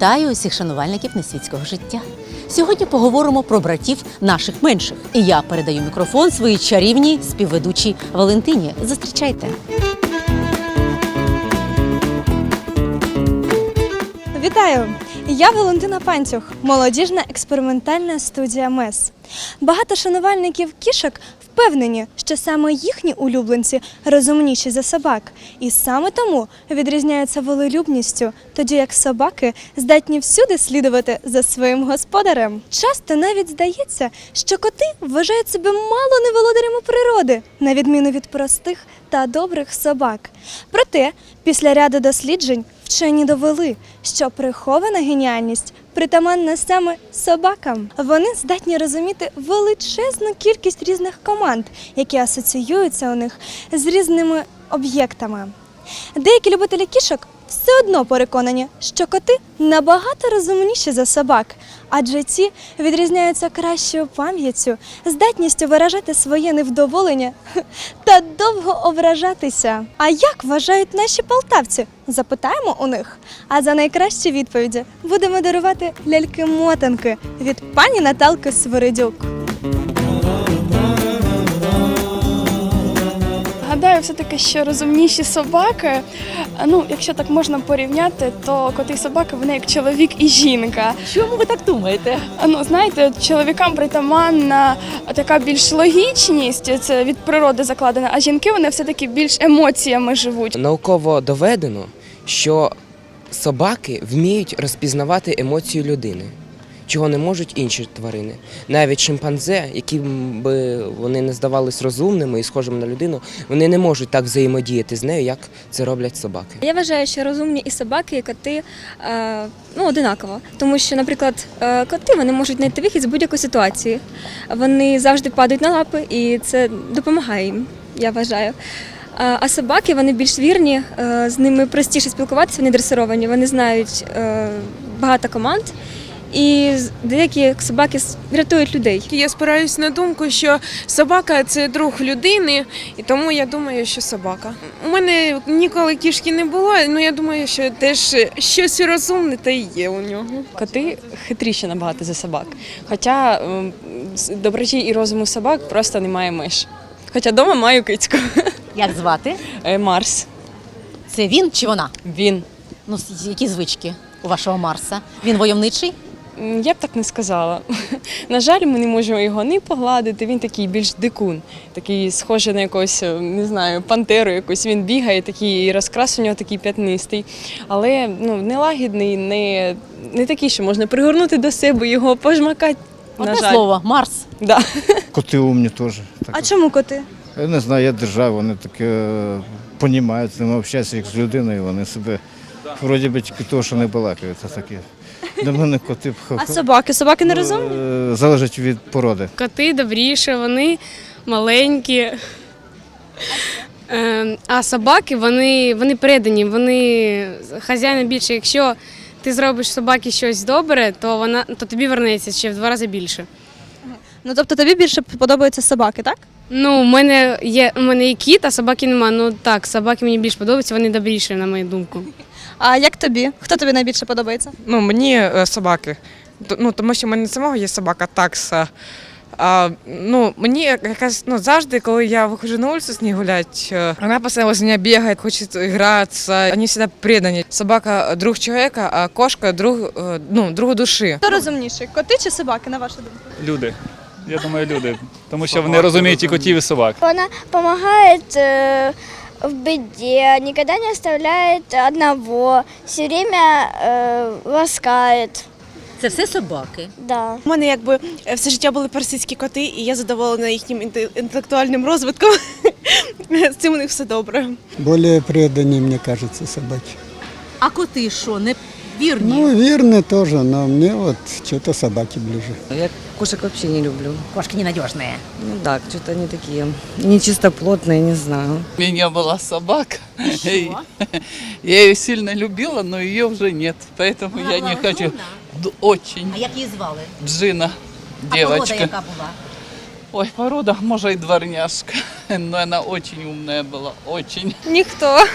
Вітаю усіх шанувальників несвітського життя. Сьогодні поговоримо про братів наших менших. І я передаю мікрофон своїй чарівній співведучій Валентині. Зустрічайте. Вітаю! Я Валентина Панцюх, молодіжна експериментальна студія МЕС. Багато шанувальників кішок впевнені, що саме їхні улюбленці розумніші за собак, і саме тому відрізняються волелюбністю, тоді як собаки здатні всюди слідувати за своїм господарем. Часто навіть здається, що коти вважають себе мало не володарями природи, на відміну від простих та добрих собак. Проте, після ряду досліджень вчені довели, що прихована геніальність притаманна саме собакам. Вони здатні розуміти величезну кількість різних команд, які асоціюються у них з різними об'єктами. Деякі любителі кішок все одно переконані, що коти набагато розумніші за собак, адже ці відрізняються кращою пам'яттю, здатністю виражати своє невдоволення та довго ображатися. А як вважають наші полтавці? Запитаємо у них. А за найкращі відповіді будемо дарувати ляльки-мотанки від пані Наталки Свередюк. Гадаю, все-таки, що розумніші собаки, ну, якщо так можна порівняти, то коти і собаки вони як чоловік і жінка. Чому ви так думаєте? А, Ну, знаєте, чоловікам притаманна така більш логічність, це від природи закладена, а жінки вони все-таки більш емоціями живуть. Науково доведено, що собаки вміють розпізнавати емоцію людини, чого не можуть інші тварини. Навіть шимпанзе, які би вони не здавались розумними і схожими на людину, вони не можуть так взаємодіяти з нею, як це роблять собаки. Я вважаю, що розумні і собаки, і коти е, ну, одинаково. Тому що, наприклад, е, коти вони можуть знайти вихід з будь-якої ситуації. Вони завжди падають на лапи, і це допомагає їм, я вважаю. А собаки вони більш вірні, е, з ними простіше спілкуватися, вони дресировані, вони знають багато команд. І деякі собаки рятують людей. Я спираюсь на думку, що собака це друг людини, і тому я думаю, що собака. У мене ніколи кішки не було, але я думаю, що теж щось розумне та й є у нього. Коти хитріші набагато за собак. Хоча ем, з доброті і розуму собак просто немає меж. Хоча вдома маю кицьку. Як звати? Е, Марс. Це він чи вона? Він. Ну, які звички у вашого Марса? Він войовничий? Я б так не сказала. На жаль, ми не можемо його ні погладити. Він такий більш дикун, такий схожий на якогось, е, не знаю, пантеру якусь. Він бігає, такий і розкрас у нього такий п'ятнистий. Але ну, не лагідний, не, не такий, що можна пригорнути до себе, його пожмакати. Одне на жаль. слово, Марс. Да. Коти умні теж. Так, А чому коти? Я не знаю, я держава, вони таке понімають, з ними общаються як з людиною, вони себе вроді би тільки того, що не балакають, а таке. Для мене коти А собаки? Собаки не розумні? е, залежать від породи. Коти добріше, вони маленькі. Е, А собаки вони, вони передані, вони хазяїна більше. Якщо ти зробиш собаці щось добре, то вона то тобі вернеться ще в два рази більше. Ну тобто тобі більше подобаються собаки, так? Ну, у мене є у мене є кіт, а собаки нема. Ну так, собаки мені більш подобаються, вони добріші, на мою думку. А як тобі? Хто тобі найбільше подобається? Ну, мені е, собаки. Т- Ну, тому що в мене самого є собака такса. А, ну, мені якась ну, завжди, коли я виходжу на вулицю з ней гулять, е, вона постійно з мене бігає, хоче гратися. Вони завжди предані. Собака друг чоловіка, а кошка друг, е, ну, друг душі. Хто розумніший? Коти чи собаки, на вашу думку? Люди. Я думаю, люди. Тому що вони розуміють і котів, і собак. Она помогает э, в беде, никогда не оставляет одного, все время э, ласкает. Це все собаки. Да. У мене якби е, все життя були персидські коти, і я задоволена їхнім інтелектуальним розвитком. З цим у них все добре. Более преданные, мне кажется, собаки. А коти що, не вірні? Ну, верно тоже, но мне вот что-то собаки ближе. Я кошек вообще не люблю. Кошки ненадіжні. Ну так, что-то они такие нечистоплотные, не знаю. У мене була собака. Я ее сильно любила, но ее уже нет. Поэтому я не хочу. Д- Очень. А як її звали? Джина. А порода Девочка. яка була? Ой, порода, может, и дворняжка. Но она очень умная была. Очень. Ніхто.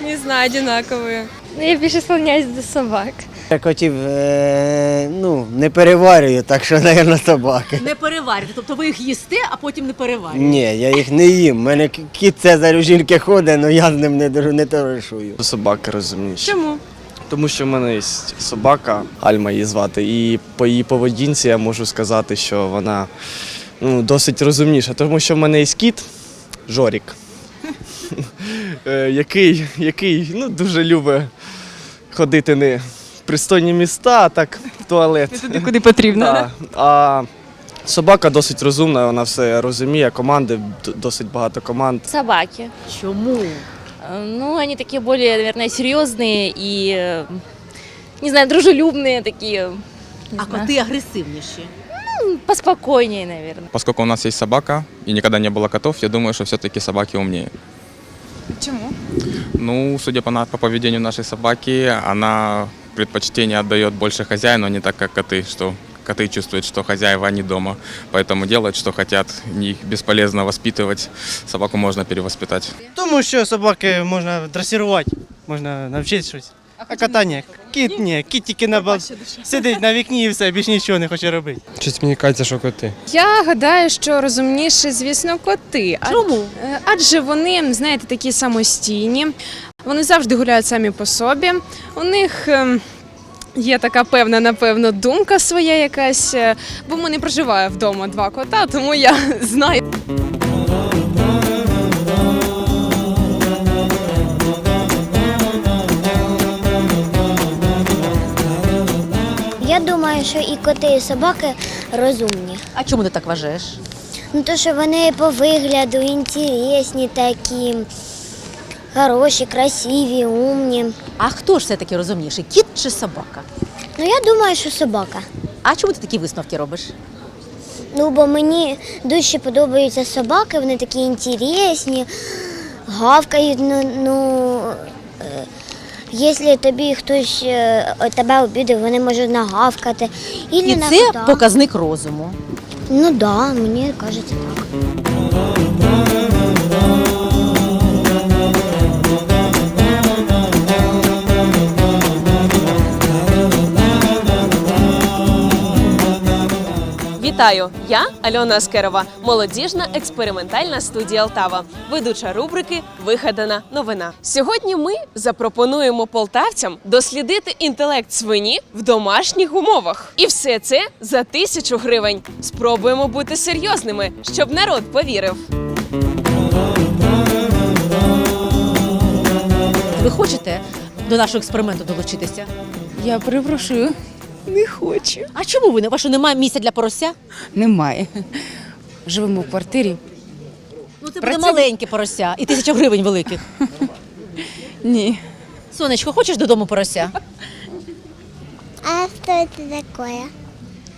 Не знаю, одинакові. Ну, я більше склоняюсь до собак. Я котів е, ну, не переварюю, так що, мабуть, собаки. Не переварюєте, тобто ви їх їсте, а потім не переварюєте. Ні, я їх не їм. У мене кіт Цезар у жінки ходить, але я з ним не, не товаришую. Собаки розумніші. Чому? Тому що в мене є собака, Альма її звати, і по її поведінці я можу сказати, що вона ну, досить розумніша. Тому що в мене є кіт Жорік, е, який, який ну, дуже любить ходити не пристойні міста, а так в туалет. Туди, куди потрібно, Да. А собака досить розумна, вона все розуміє, команди, д- досить багато команд. Собаки. Чому? Э, Ну, они такие более, наверное, серьезные и, э, не знаю, дружелюбные такие. Не А знаю. коти агресивніші. Ну, Поспокойнее, наверное. Поскольку у нас есть собака и никогда не было котов, я думаю, что все-таки собаки умнее. Чому? Ну, судя по, на- по поведению нашей собаки, она предпочтение отдает больше хозяину, а не так, как коты, что коты чувствуют, что хозяева не дома, поэтому делают, что хотят. Их бесполезно воспитывать, собаку можно перевоспитать. Тому що собаки можна дресирувати, можна навчити щось. А кота ні. Кіт ні, кіт тільки на бал... сидить на вікні і все, більш нічого не хоче робити. Щось мені кажеться, що коти. Я гадаю, що розумніше, звісно, коти. А- Чому? Е, Адже вони, знаєте, такі самостійні, вони завжди гуляють самі по собі. У них ем, є така певна, напевно, думка своя якась, е, бо в мене проживає вдома два кота, тому я знаю. Я думаю, що і коти, і собаки розумні. А чому ти так вважаєш? Ну, то, що вони по вигляду інтересні такі, хороші, красиві, умні. А хто ж все-таки розумніший, кіт чи собака? Ну, я думаю, що собака. А чому ти такі висновки робиш? Ну, бо мені дуже подобаються собаки, вони такі інтересні, гавкають, ну, ну е, якщо тобі хтось е, тебе обідав, вони можуть нагавкати. І на це показник розуму. Ну так, да, мені кажеться так. Вітаю! Я Альона Аскерова, молодіжна експериментальна студія Алтава, ведуча рубрики Вигадана новина. Сьогодні ми запропонуємо полтавцям дослідити інтелект свині в домашніх умовах. І все це за тисячу гривень. Спробуємо бути серйозними, щоб народ повірив. Ви хочете до нашого експерименту долучитися? Я перепрошую. Не хочу. А чому ви не? У вас що, немає місця для порося? Немає. Живемо в квартирі. Ну це буде маленьке порося і тисяча гривень великих. Ні. Сонечко, хочеш додому порося? А що це таке?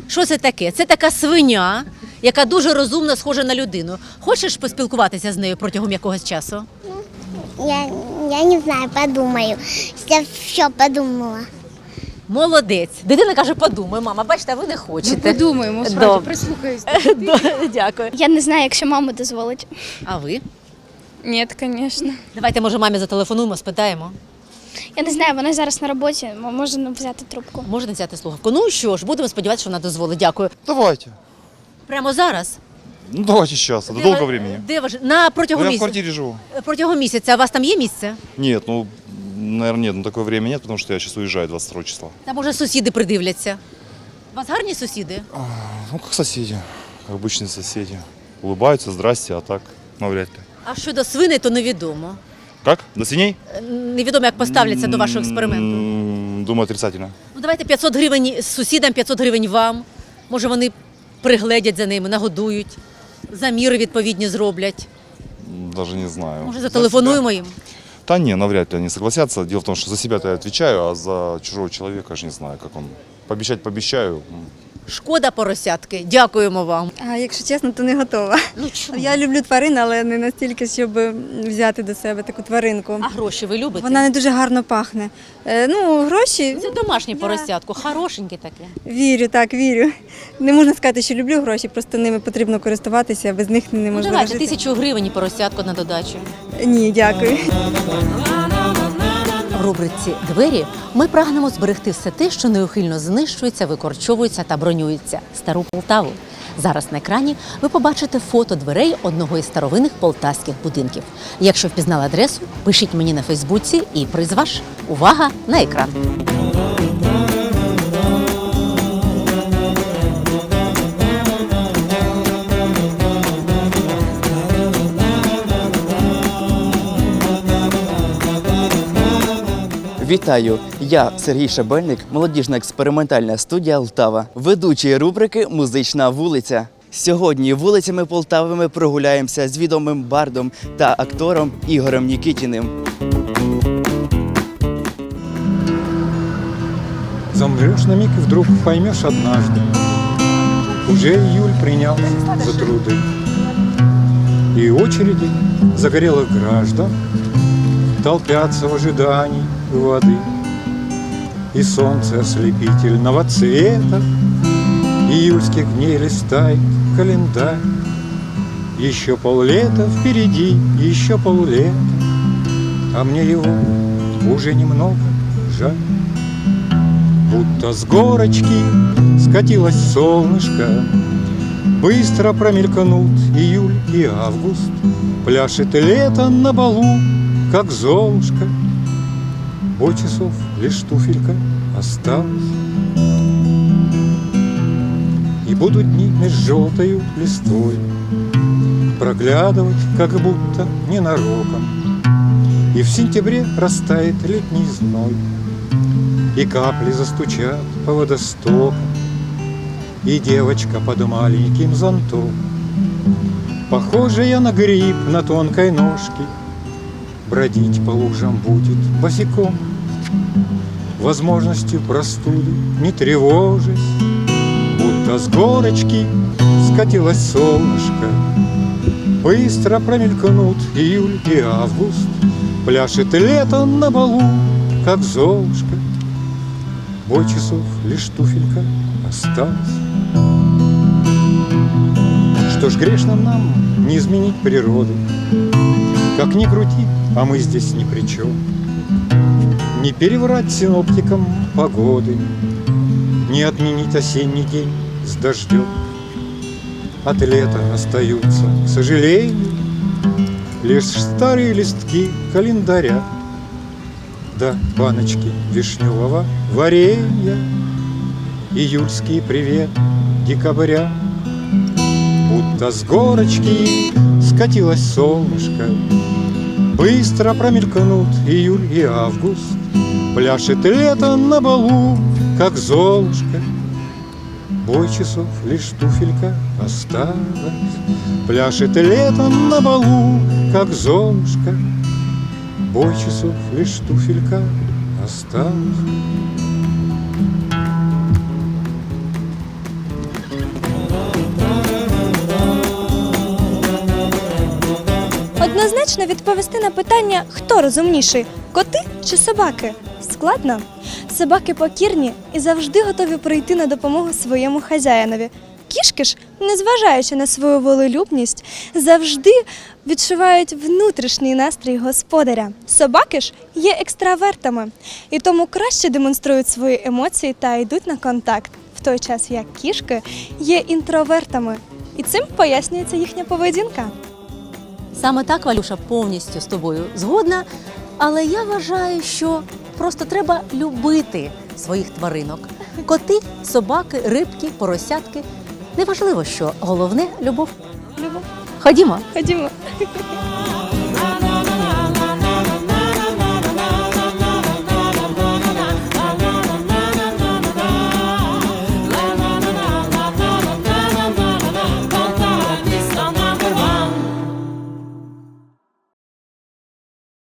Що це таке? Це така свиня, яка дуже розумно схожа на людину. Хочеш поспілкуватися з нею протягом якогось часу? Я, я не знаю, подумаю. Я що подумала. Молодець. Дитина каже, подумай, мама, бачите, а ви не хочете. Подумаємо, Добре. прислухаюсь. Дякую. Я не знаю, якщо мама дозволить. А ви? Ні, звісно. Давайте, може, мамі зателефонуємо, спитаємо. Я не знаю, вона зараз на роботі, м- можна взяти трубку. Можете взяти слухавку. Ну що ж, будемо сподіватися, що вона дозволить. Дякую. Давайте. Прямо зараз. Ну давайте сейчас. Де ви- Де ж- На протягом місяця. живу. Протягом місяця. У вас там є місце? Нет, ну, наверное, нет, ну такое время нет, потому что я сейчас уезжаю 22 числа. Та може сусіди придивляться. У вас гарні сусіди? Ну, как соседи, как обычные соседи. Улыбаются, здрасте, а так навряд ли. А щодо свиней, то невідомо. Как? До свиней? Е, Невідомо, як поставляться до вашого експерименту. М, Думаю, отрицательно. Ну давайте 500 гривень сусідам, 500 гривень вам. Може, вони пригледять за ними, нагодують, заміри відповідні зроблять. М, Даже не знаю. Може, зателефонуємо їм. Да не, навряд ли они согласятся. Дело в том, что за себя-то я отвечаю, а за чужого человека же не знаю, как он. Пообещать пообещаю. Шкода поросятки. Дякуємо вам. А якщо чесно, то не готова. Ну чому? Я люблю тварин, але не настільки, щоб взяти до себе таку тваринку. А гроші ви любите? Вона не дуже гарно пахне. Е, ну, гроші Це домашнє поросятко, хорошеньке таке. вірю, так, вірю. Не можна сказати, що люблю гроші, просто ними потрібно користуватися, без них Ну, неможливо давайте жити. тисячу гривень і поросятко на додачу. Ні, дякую. В рубриці Двері ми прагнемо зберегти все те, що неухильно знищується, викорчовується та бронюється стару Полтаву. Зараз на екрані ви побачите фото дверей одного із старовинних полтавських будинків. Якщо впізнали адресу, пишіть мені на Фейсбуці і приз ваш. Увага на екран! Вітаю! Я Сергій Шабельник, молодіжна експериментальна студія Лтава, ведучий рубрики Музична вулиця. Сьогодні вулицями Полтави ми прогуляємося з відомим бардом та актором Ігорем Нікітіним. Замрешь на миг и вдруг поймешь однажды, Уже июль принял за труды. И очереди загорелых граждан Толпятся в ожидании воды. И солнце ослепительного цвета Июльских дней листает календарь. Еще поллета впереди, еще поллета, А мне его уже немного жаль. Будто с горочки скатилось солнышко, Быстро промелькнут июль и август, Пляшет лето на балу, как золушка. Бой часов лишь туфелька осталась. И будут дни меж желтою листвой Проглядывать, как будто ненароком. И в сентябре растает летний зной, И капли застучат по водостокам, И девочка под маленьким зонтом, Похожая на гриб на тонкой ножке, Бродить по лужам будет босиком, Возможностью простуды не тревожась, Будто с горочки скатилось солнышко, Быстро промелькнут июль и август, Пляшет лето на балу, как золушка. Бой часов лишь туфелька осталась. Что ж грешно нам не изменить природу, Как ни крути, а мы здесь ни при чем. Не переврать синоптикам погоды, Не отменить осенний день с дождем. От лета остаются, к сожалению, Лишь старые листки календаря. Да баночки вишневого варенья Июльский привет декабря. Будто с горочки скатилось солнышко Быстро промелькнут июль и август Пляшет лето на балу, как золушка. Бой часов лишь туфелька осталась Пляшет лето на балу, как золушка. Бой часов лишь туфелька осталась Однозначно відповісти на питання, хто розумніший коти чи собаки? Складно. Собаки покірні і завжди готові прийти на допомогу своєму хазяїнові. Кішки ж, незважаючи на свою волелюбність, завжди відчувають внутрішній настрій господаря. Собаки ж є екстравертами і тому краще демонструють свої емоції та йдуть на контакт, в той час як кішки є інтровертами. І цим пояснюється їхня поведінка. Саме так, Валюша, повністю з тобою згодна. Але я вважаю, що просто треба любити своїх тваринок. Коти, собаки, рибки, поросятки. Неважливо, що головне любов. Любов. Ходімо. Ходімо.